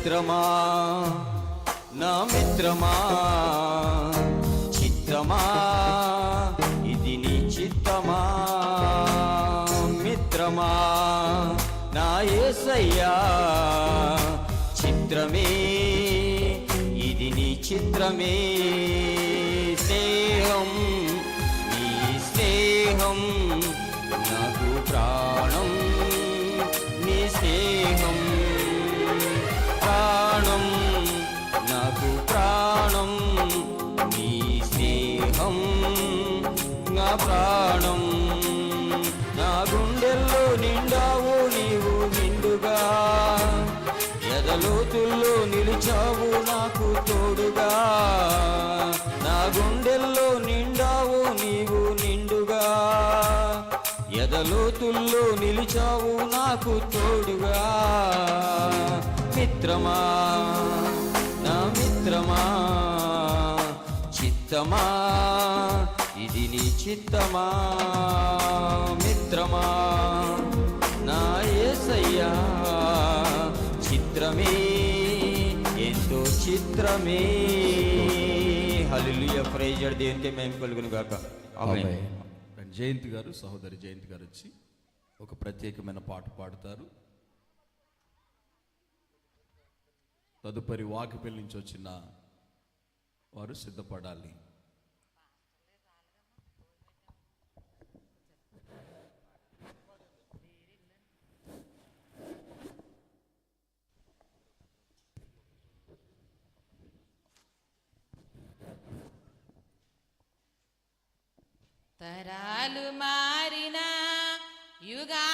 మిత్రమా? నా మిత్రమా? చిత్రమా ఇది నీ చిత్తమా? మిత్రమా? నా ఏసయ్యా చిత్రమే. ఇది నీ చిత్రమే. ప్రాణం. నా గుండెల్లో నిండావు నీవు నిండుగా. ఎదలోతుల్లో నిలిచావు నాకు తోడుగా. నా గుండెల్లో నిండావు నీవు నిండుగా. ఎదలోతుల్లో నిలిచావు నాకు తోడుగా. మిత్రమా నా మిత్రమా చిత్తమా ఇది నీ చిత్తమా మిత్రమా? నా యేసయ్యా చిత్రమే ఎంతో చిత్రమే. హల్లెలూయా ప్రైజర్ దేవునికి మేము కలుగును గాక జయంతి గారు సహోదరి జయంతి గారు వచ్చి ఒక ప్రత్యేకమైన పాట పాడతారు. తదుపరి వాకిపల్లి నుంచి వచ్చిన వారు సిద్ధపడాలి. తరాలు మారినా యుగా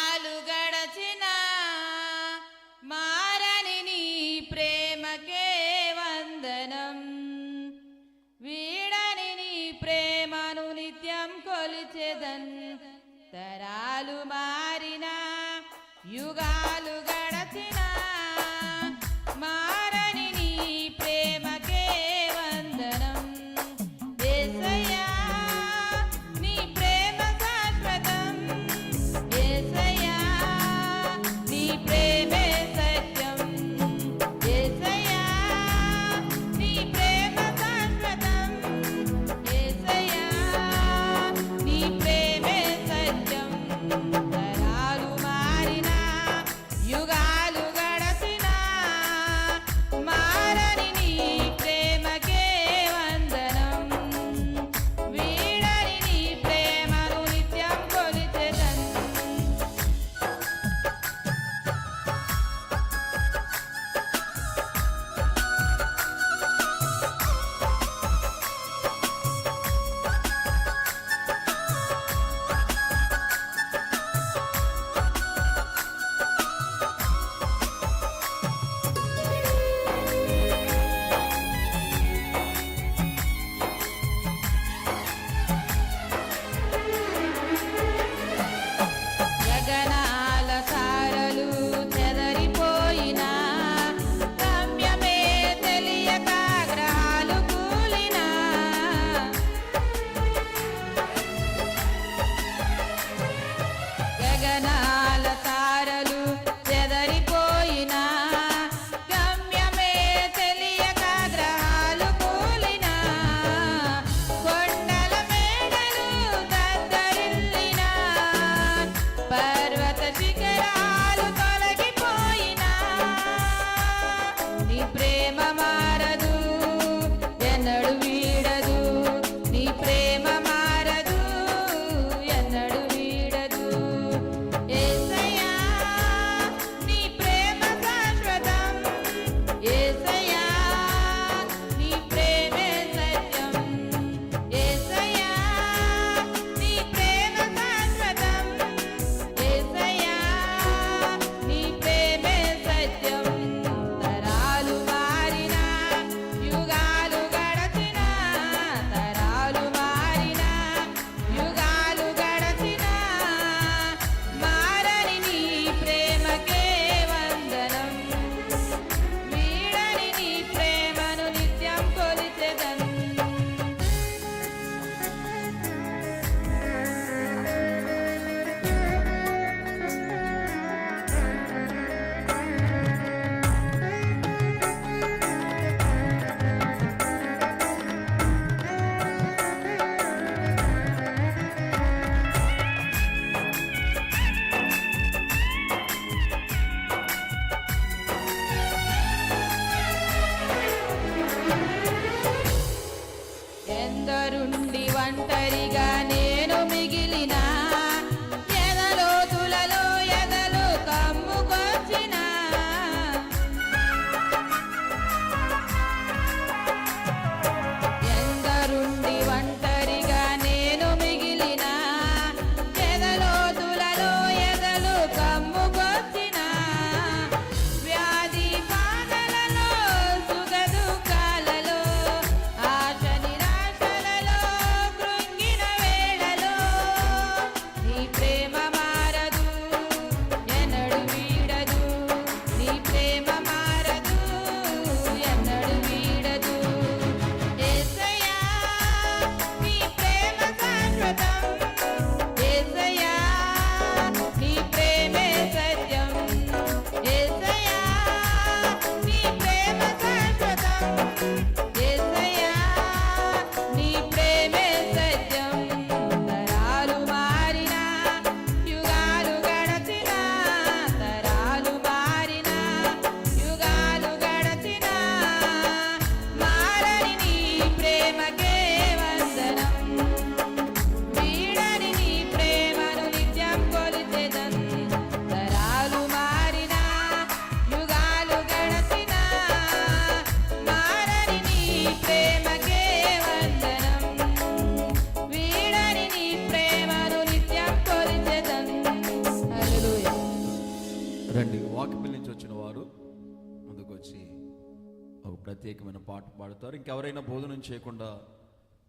ప్రత్యేకమైన పాట పాడతారు. ఇంకెవరైనా భోజనం చేయకుండా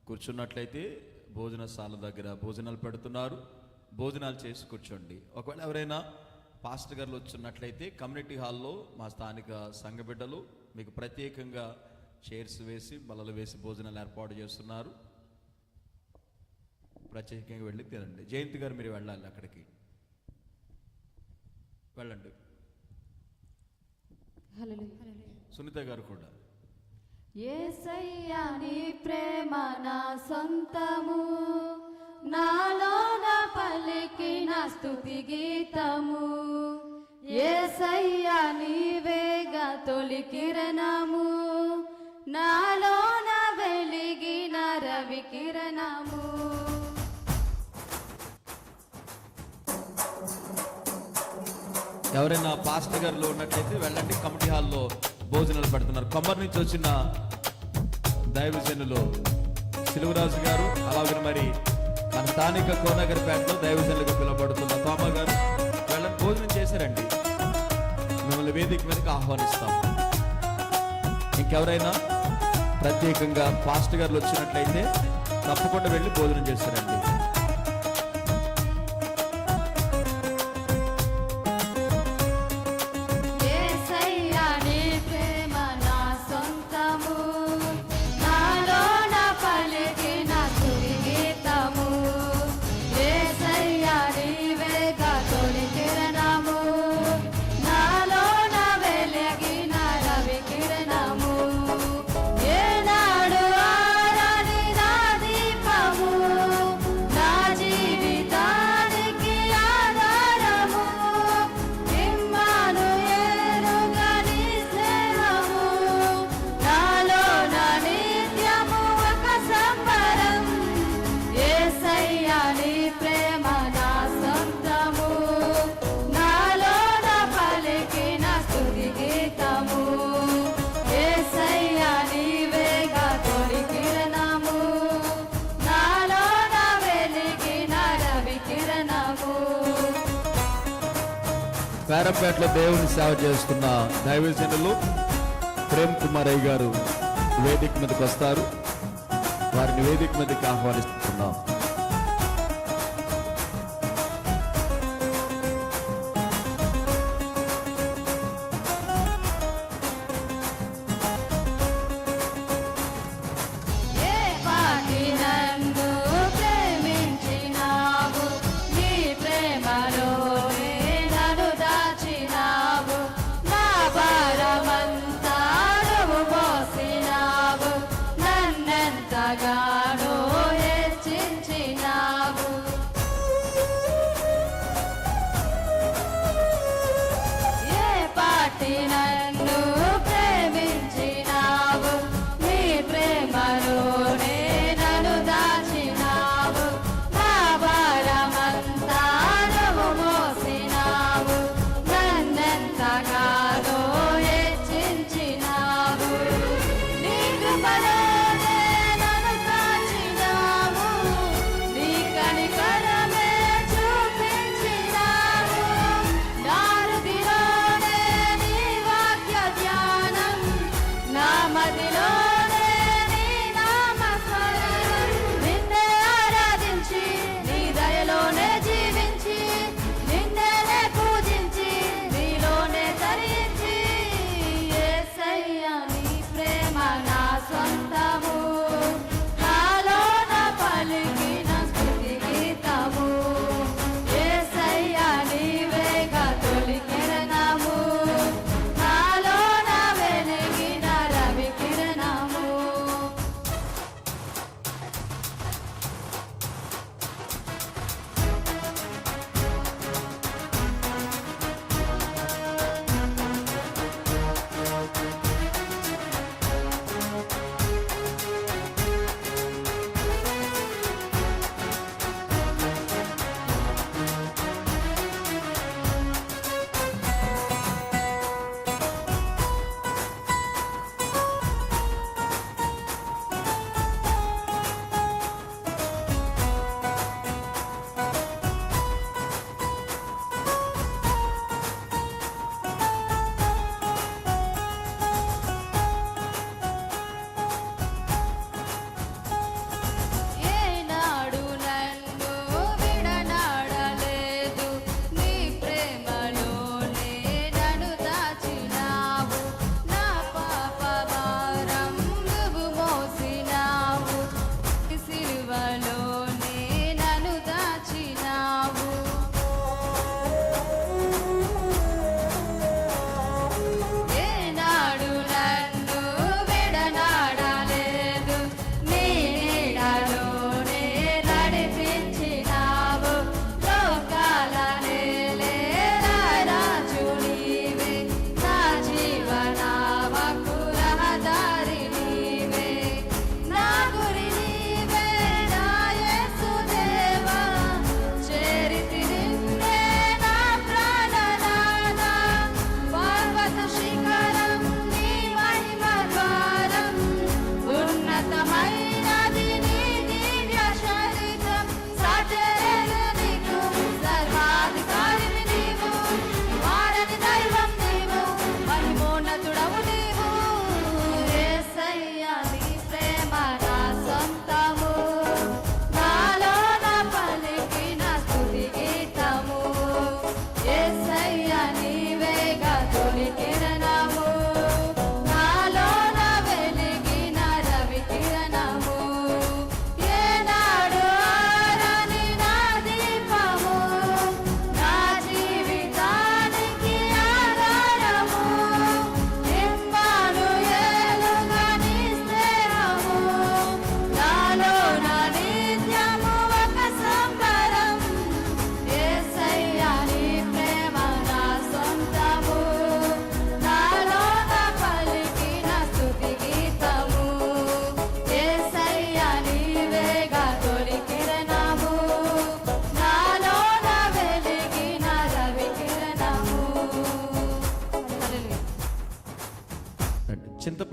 కూర్చున్నట్లయితే భోజనశాల దగ్గర భోజనాలు పెడుతున్నారు. భోజనాలు చేసి కూర్చోండి. ఒకవేళ ఎవరైనా పాస్టర్ గారు వచ్చున్నట్లయితే కమ్యూనిటీ హాల్లో మా స్థానిక సంఘ బిడ్డలు మీకు ప్రత్యేకంగా చైర్స్ వేసి బల్లలు వేసి భోజనాలు ఏర్పాటు చేస్తున్నారు. ప్రత్యేకంగా వెళ్ళి తినండి. జయంతి గారు మీరు వెళ్ళాలి అక్కడికి. వెళ్ళండి. సునీత గారు కూడా. ఏసయ్యా నీ ప్రేమ నా సొంతము. నాలోన పలికిన స్థుతి గీతము. ఏసయ్యా నీవేగా తొలి కిరణము. నాలోన వెలిగిన రవి కిరణము. ఎవరైనా పాస్టర్ గారిలో ఉన్నట్లయితే వెళ్ళండి కమిటీ హాల్లో. భోజనాలు పెడుతున్నారు. కొమ్మరి నుంచి వచ్చిన దైవజనులు సిలువరాజు గారు అలాగే మరి మన స్థానిక కోనగర్పేటలో దైవజనులుగా పిలువబడుతున్న తోమ గారు వాళ్ళని భోజనం చేశారండి. మిమ్మల్ని వేదిక మీదకి ఆహ్వానిస్తాం. ఇంకెవరైనా ప్రత్యేకంగా ఫాస్ట్ గారు వచ్చినట్లయితే తప్పకుండా వెళ్ళి భోజనం చేశారండి పేరంపేటలో దేవుని సేవ చేస్తున్న దైవజనులు ప్రేమ్ కుమార్ అయ్య గారు వేదిక మీదకి వస్తారు. వారిని వేదిక మీదకి ఆహ్వానిస్తున్నాం.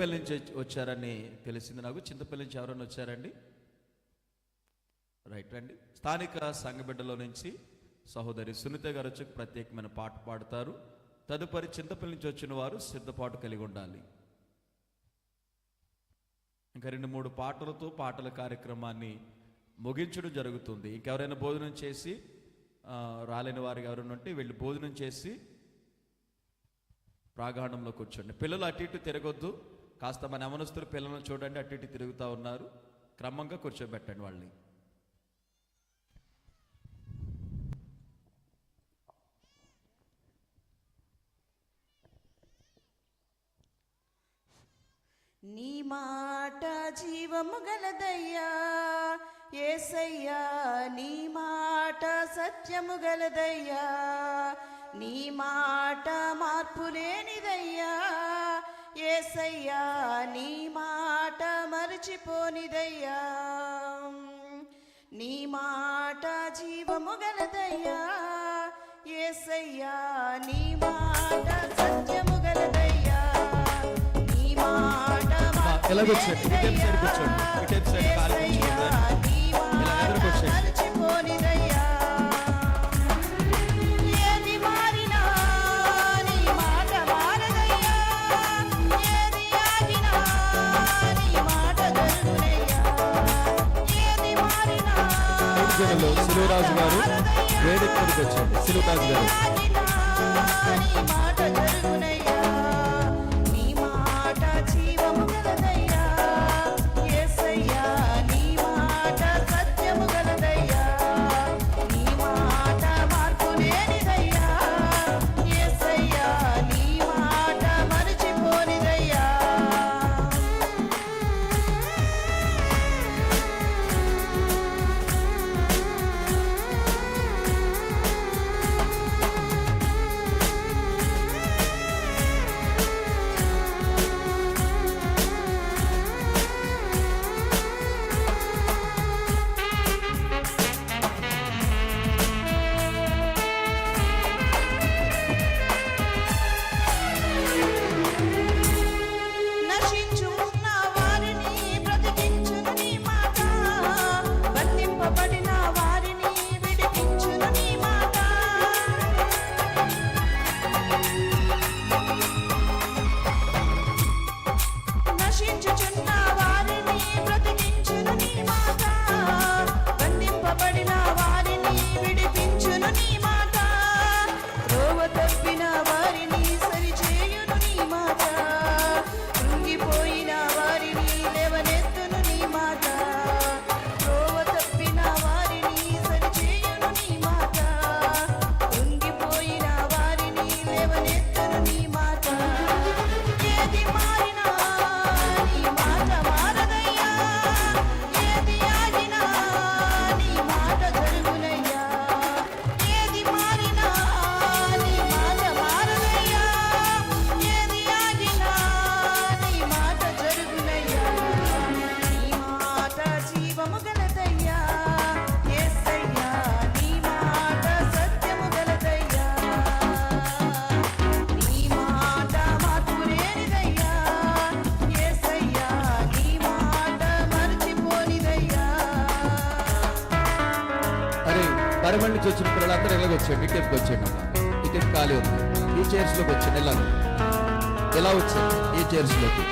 చింతపల్లి నుంచి వచ్చారని తెలిసింది నాకు. చింతపల్లి నుంచి ఎవరైనా వచ్చారండి? రైట్ రండి. స్థానిక సంఘబిడ్డలో నుంచి సహోదరి సునీత గారు వచ్చి ప్రత్యేకమైన పాట పాడతారు. తదుపరి చింతపల్లి నుంచి వచ్చిన వారు సిద్ధపాటు కలిగి ఉండాలి. ఇంకా రెండు మూడు పాటలతో పాటల కార్యక్రమాన్ని ముగించడం జరుగుతుంది. ఇంకెవరైనా భోజనం చేసి రాలేని వారు ఎవరైనా ఉంటే వెళ్ళి భోజనం చేసి ప్రాగాణంలో కూర్చోండి. పిల్లలు అటు ఇటు తిరగొద్దు. కాస్త మన యమనస్తులు పిల్లలను చూడండి అటు ఇటు తిరుగుతూ ఉన్నారు. క్రమంగా కూర్చోబెట్టండి వాళ్ళని. నీ మాట జీవము గలదయ్యా. ఏసయ్యా నీ మాట సత్యము గలదయ్యా. నీ మాట మార్పు లేనిదయ్యా. ఏసయ్యా నీ మాట మరచిపోనిదయ్యా. నీ మాట జీవము గలదయ్యా. ఏసయ్యా నీ మాట సత్యము గలదయ్యా. నీ మాట? ఇటు సైడ్ కూర్చోండి. ఇటు సైడ్ కాలు జనులు శిలువరాజు గారు వేదిక వచ్చారు. శిలువరాజు గారు. వచ్చేయండి ఇటుకి వచ్చేయండి అమ్మా ఇటు ఖాళీ ఉంది. ఈ చైర్స్లోకి వచ్చేయండి ఎలా ఎలా వచ్చాయి? ఈ చైర్స్లోకి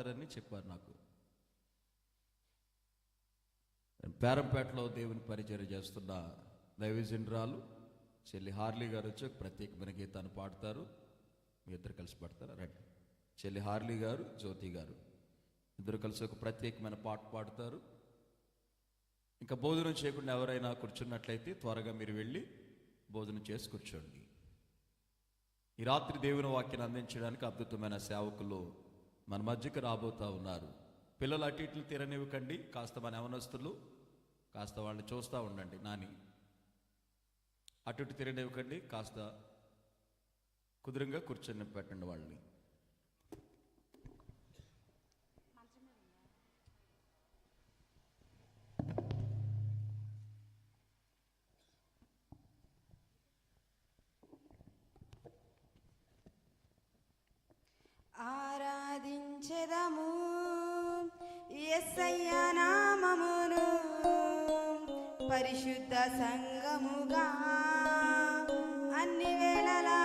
ఎవరో చెప్పారు నాకు. పేరంపేటలో దేవుని పరిచయం చేస్తున్న దైవజనరాలు చెల్లి హార్లీ గారు వచ్చి ఒక ప్రత్యేకమైన గీతాన్ని పాడతారు. మీ ఇద్దరు కలిసి పాడతారా? రండి. చెల్లి హార్లీ గారు జ్యోతి గారు. ఇద్దరు కలిసి ఒక ప్రత్యేకమైన పాట పాడతారు. ఇంకా భోజనం చేయకుండా ఎవరైనా కూర్చున్నట్లయితే త్వరగా మీరు వెళ్ళి భోజనం చేసి కూర్చోండి. ఈ రాత్రి దేవుని వాక్యాన్ని అందించడానికి అద్భుతమైన సేవకులు మన మధ్యకు రాబోతా ఉన్నారు. పిల్లలు అటు ఇట్లు తిరనివ్వకండి. కాస్త మన యవనస్తులు కాస్త వాళ్ళని చూస్తూ ఉండండి. నాని అటు ఇటు తిరనివ్వకండి. కాస్త కుదురంగా కూర్చొని పెట్టండి వాళ్ళని. ఉంచెదము ఎస్సయ్య నామమును పరిశుద్ధ సంగముగా అన్ని వేళలా